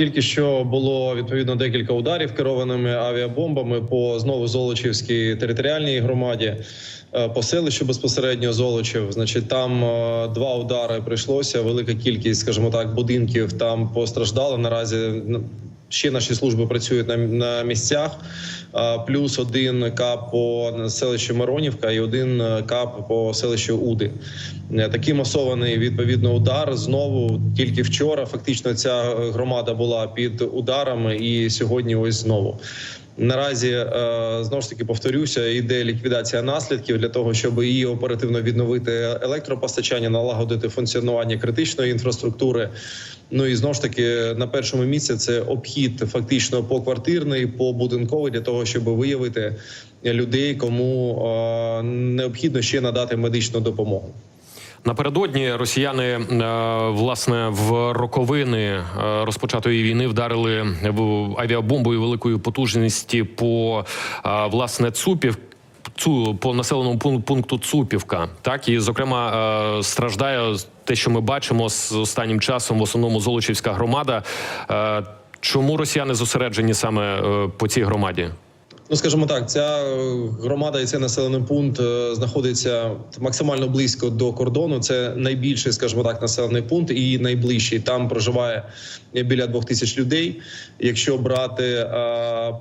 тільки що було відповідно декілька ударів керованими авіабомбами по знову Золочівській територіальній громаді, е, по селищу безпосередньо Золочів. Значить, там е, два удари прийшлося. Велика кількість, скажімо так, будинків там постраждала. Наразі ще наші служби працюють на, на місцях. Плюс один кап по селищу Миронівка і один е, кап по селищу Уди. Е, Такий масований відповідно удар. Знову тільки вчора. Фактично, ця громада була під ударами, і сьогодні ось знову. Наразі е, знову ж таки повторюся, йде ліквідація наслідків для того, щоб її оперативно відновити електропостачання, налагодити функціонування критичної інфраструктури. Ну і знову ж таки на першому місці це обхід фактично поквартирний, побудинковий для того, щоб виявити людей, кому е, необхідно ще надати медичну допомогу. Напередодні росіяни е, власне в роковини е, розпочатої війни вдарили авіабомбою великої потужності по е, власне Цупів. Цу по населеному пун- пункту Цупівка, так і зокрема страждає те, що ми бачимо з останнім часом, в основному Золочівська громада. Чому росіяни зосереджені саме по цій громаді? Ну, скажімо так, ця е, громада і цей населений пункт е, знаходиться максимально близько до кордону. Це найбільший, скажімо так, населений пункт і найближчий. Там проживає біля двох тисяч людей. Якщо брати е,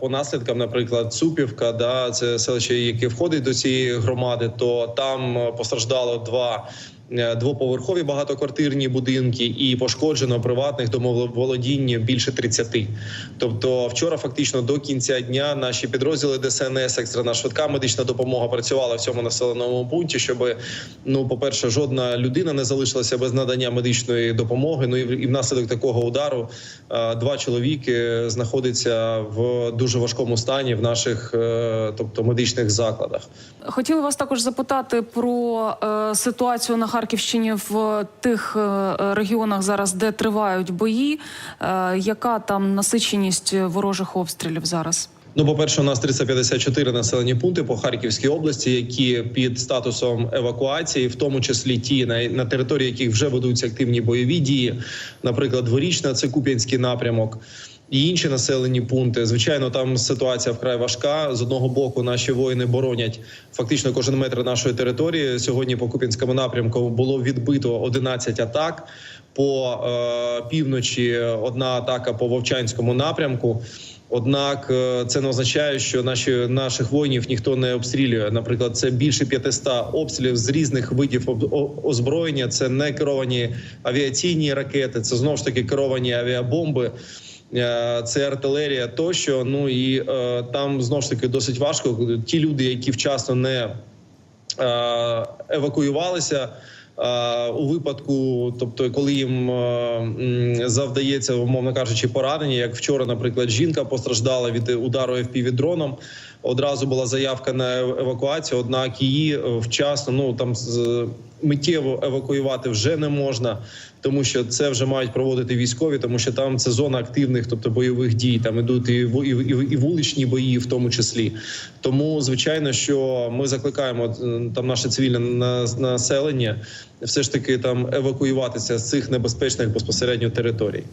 по наслідкам, наприклад, Цупівка, да, це селище, яке входить до цієї громади, то там постраждало два. Е, Двоповерхові багатоквартирні будинки і пошкоджено приватних домоволодінь більше 30. Тобто, вчора фактично до кінця дня наші підрозділи ДСНС, екстрена швидка медична допомога працювала в цьому населеному пункті, щоб ну, по перше, жодна людина не залишилася без надання медичної допомоги. Ну і внаслідок такого удару е, два чоловіки знаходяться в дуже важкому стані в наших, е, тобто медичних закладах. Хотіла вас також запитати про ситуацію на Харківщині в тих е, регіонах зараз, де тривають бої. Е, яка там насиченість ворожих обстрілів зараз? Ну, по перше, у нас 354 населені пункти по Харківській області, які під статусом евакуації, в тому числі ті на, на території, яких вже ведуться активні бойові дії, наприклад, дворічна, це Куп'янський напрямок. І інші населені пункти, звичайно, там ситуація вкрай важка. З одного боку, наші воїни боронять фактично кожен метр нашої території. Сьогодні по Куп'янському напрямку було відбито 11 атак. По е, півночі одна атака по Вовчанському напрямку. Однак е, це не означає, що наші наших воїнів ніхто не обстрілює. Наприклад, це більше 500 обстрілів з різних видів озброєння. Це не керовані авіаційні ракети, це знову ж таки керовані авіабомби. Е, Це артилерія тощо. Ну і е, там знову ж таки досить важко. Ті люди, які вчасно не е, евакуювалися. У випадку, тобто, коли їм завдається, умовно кажучи, поранення, як вчора, наприклад, жінка постраждала від удару fpv дроном. Одразу була заявка на евакуацію, однак її е, вчасно ну там з- миттєво евакуювати вже не можна, тому що це вже мають проводити військові, тому що там це зона активних, тобто бойових дій. Там ідуть і і, і, вуличні бої, в тому числі. Тому звичайно, що ми закликаємо е, там наше цивільне на- населення все ж таки там евакуюватися з цих небезпечних безпосередньо територій.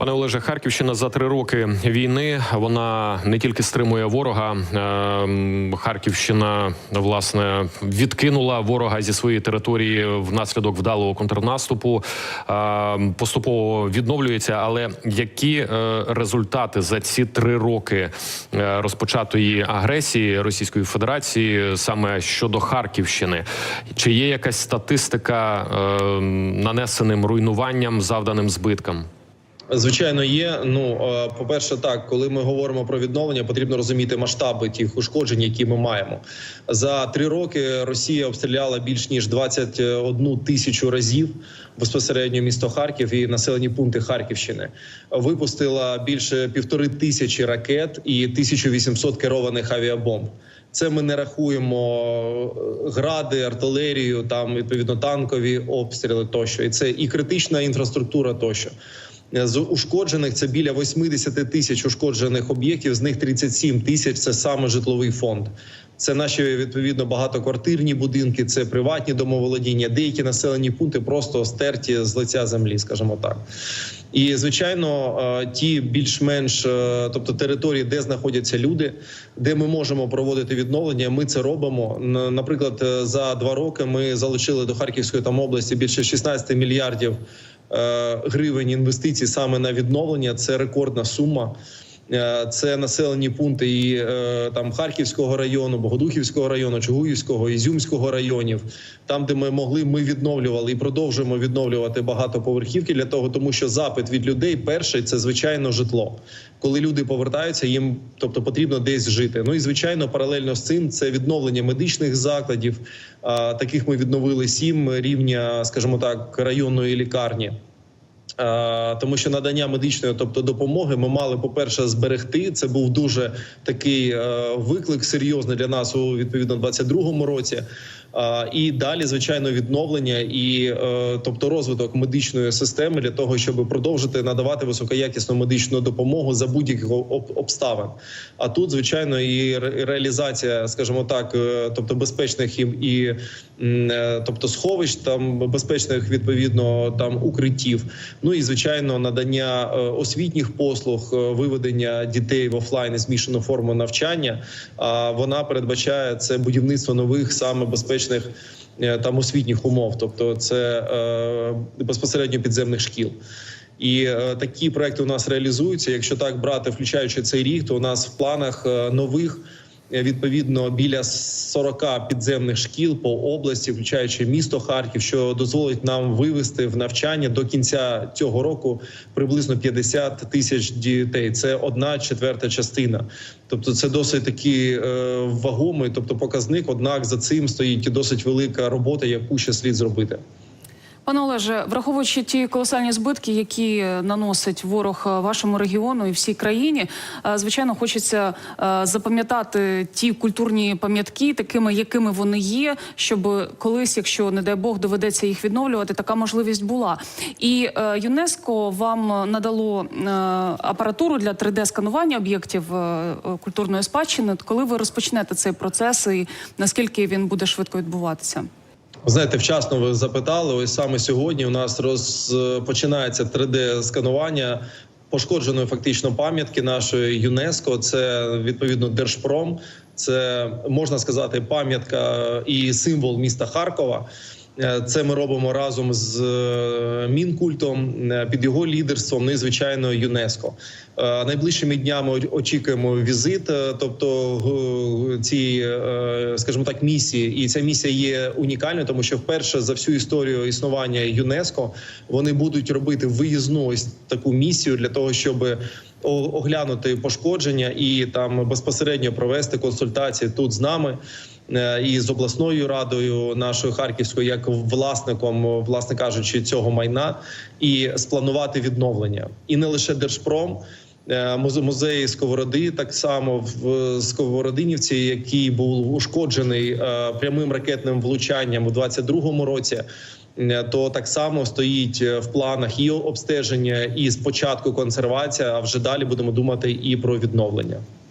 Пане Олеже, Харківщина за три роки війни вона не тільки стримує ворога. ем, Харківщина власне відкинула ворога зі своєї території внаслідок вдалого контрнаступу. ем, Поступово відновлюється. Але які е, результати за ці три роки е, розпочатої агресії Російської Федерації саме щодо Харківщини? Чи є якась статистика ем, нанесеним руйнуванням, завданим збиткам? Звичайно, є. Ну е, по-перше, так, коли ми говоримо про відновлення, потрібно розуміти масштаби тих ушкоджень, які ми маємо. За три роки Росія обстріляла більш ніж 21 тисячу разів безпосередньо місто Харків і населені пункти Харківщини. Випустила більше півтори тисячі ракет і 1800 керованих авіабомб. Це ми не рахуємо е, гради, артилерію, там відповідно танкові обстріли тощо. І це і критична інфраструктура тощо. З ушкоджених це біля 80 тисяч ушкоджених об'єктів. З них 37 тисяч це саме житловий фонд. Це наші відповідно багатоквартирні будинки, це приватні домоволодіння. Деякі населені пункти просто стерті з лиця землі, скажімо так. І звичайно, е, ті більш-менш, е, тобто території, де знаходяться люди, де ми можемо проводити відновлення, ми це робимо. Наприклад, е, за два роки ми залучили до Харківської там області більше 16 мільярдів е, гривень інвестицій саме на відновлення. Це рекордна сума. Е, Це населені пункти і е, там Харківського району, Богодухівського району, Чугуївського, Ізюмського районів, там, де ми могли, ми відновлювали і продовжуємо відновлювати багатоповерхівки для того, тому що запит від людей перший це звичайно житло. Коли люди повертаються, їм тобто потрібно десь жити. Ну і звичайно, паралельно з цим це відновлення медичних закладів. Таких ми відновили сім рівня, скажімо так, районної лікарні. Е, Тому що надання медичної, тобто допомоги, ми мали по перше зберегти. Це був дуже такий е, виклик серйозний для нас у відповідно 22-му році. І далі, звичайно, відновлення і е, тобто розвиток медичної системи для того, щоб продовжити надавати високоякісну медичну допомогу за будь-яких об- обставин. А тут, звичайно, і ре- реалізація, скажімо так, е, тобто безпечних і, і е, тобто сховищ, там безпечних відповідно там укриттів. Ну і звичайно, надання освітніх послуг, виведення дітей в офлайн і змішану форму навчання. А вона передбачає це будівництво нових саме безпечних е, там освітніх умов, тобто це е, безпосередньо підземних шкіл. І е, такі проекти у нас реалізуються. Якщо так брати, включаючи цей рік, то у нас в планах е, нових відповідно біля 40 підземних шкіл по області, включаючи місто Харків, що дозволить нам вивести в навчання до кінця цього року приблизно 50 тисяч дітей. Це одна четверта частина. Тобто, це досить такий е, вагомий, тобто показник. Однак за цим стоїть досить велика робота, яку ще слід зробити. Пане Олеже, враховуючи ті колосальні збитки, які наносить ворог е, вашому регіону і всій країні, е, звичайно, хочеться е, запам'ятати ті культурні пам'ятки, такими, якими вони є, щоб колись, якщо не дай Бог, доведеться їх відновлювати, така можливість була. І ЮНЕСКО вам надало апаратуру для 3D-сканування об'єктів культурної спадщини. Коли ви розпочнете цей процес, і наскільки він буде швидко відбуватися? Знаєте, вчасно ви запитали. Ось саме сьогодні у нас розпочинається 3D-сканування пошкодженої фактично пам'ятки нашої ЮНЕСКО. Це відповідно Держпром. Це можна сказати пам'ятка і символ міста Харкова. Е, Це ми робимо разом з е, мінкультом е, під його лідерством. Ну і звичайно, ЮНЕСКО. Найближчими днями очікуємо візит, тобто е, скажімо так, місії. І ця місія є унікальною, тому що вперше за всю історію існування ЮНЕСКО вони будуть робити виїзну ось таку місію для того, щоб оглянути пошкодження і там безпосередньо провести консультації тут з нами е, і з обласною радою нашою харківською, як власником, власне кажучи, цього майна, і спланувати відновлення. І не лише Держпром. е, музе- Музей Сковороди так само в Сковородинівці, який був ушкоджений е, прямим ракетним влучанням у 22-му році. Е, То так само стоїть е, в планах і обстеження, і спочатку консервація. А вже далі будемо думати і про відновлення.